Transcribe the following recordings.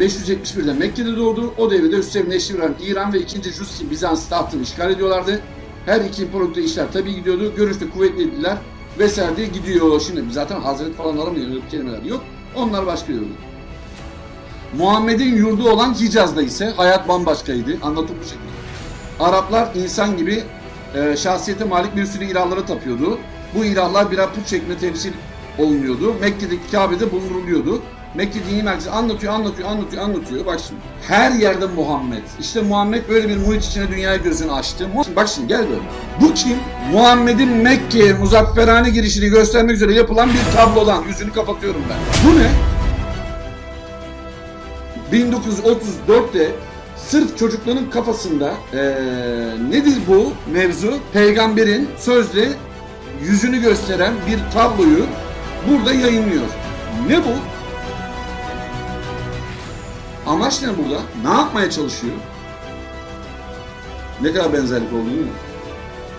571'de Mekke'de doğdu. O devirde Hüseyin Neşrivan İran ve 2. Justin Bizans tahtını işgal ediyorlardı. Her iki imparatorlukta işler tabii gidiyordu. Görüşte kuvvetliydiler vesaire diye gidiyor. Şimdi zaten Hazret falan aramıyor. Kelimeler yok. Onlar başka yolu. Muhammed'in yurdu olan Hicaz'da ise hayat bambaşkaydı. Anlatım bu şekilde. Araplar insan gibi e, şahsiyete malik bir sürü ilahlara tapıyordu. Bu ilahlar birer put şeklinde temsil olunuyordu. Mekke'deki Kabe'de bulunuruluyordu. Mekke dini merkezi anlatıyor, anlatıyor, anlatıyor, anlatıyor. Bak şimdi. Her yerde Muhammed. İşte Muhammed böyle bir muhit içine dünyaya gözünü açtı. Mu- Bak şimdi gel böyle. Bu kim? Muhammed'in Mekke'ye muzafferane girişini göstermek üzere yapılan bir tablodan. Yüzünü kapatıyorum ben. Bu ne? 1934'te sırf çocukların kafasında eee, nedir bu mevzu? Peygamberin sözde yüzünü gösteren bir tabloyu burada yayınlıyor. Ne bu? Amaç ne burada? Ne yapmaya çalışıyor? Ne kadar benzerlik oldu değil mi?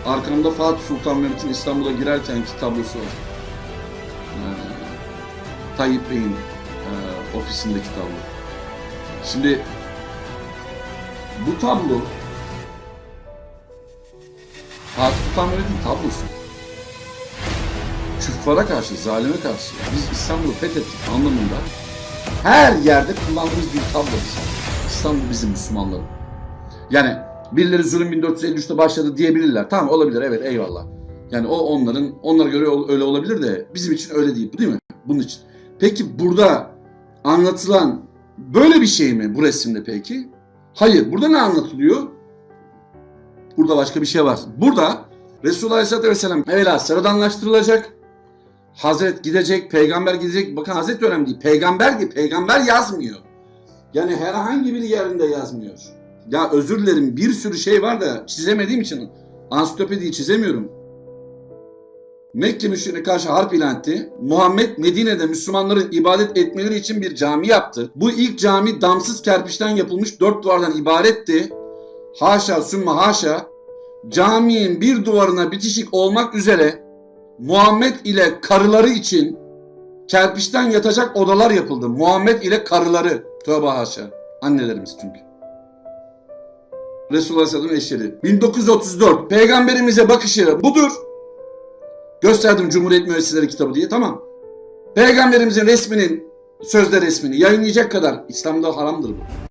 Arkamda Fatih Sultan Mehmet'in İstanbul'a girerkenki tablosu var. Ee, Tayyip Bey'in e, ofisindeki tablo. Şimdi bu tablo Fatih Sultan Mehmet'in tablosu. Küffara karşı, zalime karşı. Biz İstanbul'u fethettik anlamında her yerde kullandığımız bir tablo bizim. İstanbul bizim Müslümanların. Yani birileri zulüm 1453'te başladı diyebilirler. Tamam olabilir evet eyvallah. Yani o onların, onlara göre öyle olabilir de bizim için öyle değil. Bu değil mi? Bunun için. Peki burada anlatılan böyle bir şey mi bu resimde peki? Hayır. Burada ne anlatılıyor? Burada başka bir şey var. Burada Resulullah Aleyhisselatü Vesselam evvela sıradanlaştırılacak. Hazret gidecek, peygamber gidecek. Bakın Hazret önemli değil. Peygamber gibi, peygamber yazmıyor. Yani herhangi bir yerinde yazmıyor. Ya özür dilerim bir sürü şey var da çizemediğim için ansiklopediyi çizemiyorum. Mekke müşrikine karşı harp ilan etti. Muhammed Medine'de Müslümanların ibadet etmeleri için bir cami yaptı. Bu ilk cami damsız kerpiçten yapılmış dört duvardan ibaretti. Haşa sümme haşa. Caminin bir duvarına bitişik olmak üzere Muhammed ile karıları için kerpiçten yatacak odalar yapıldı. Muhammed ile karıları. Tövbe haşa. Annelerimiz çünkü. Resulullah Aleyhisselam'ın eşleri. 1934. Peygamberimize bakışı budur. Gösterdim Cumhuriyet Müesseseleri kitabı diye tamam. Peygamberimizin resminin, sözde resmini yayınlayacak kadar İslam'da haramdır bu.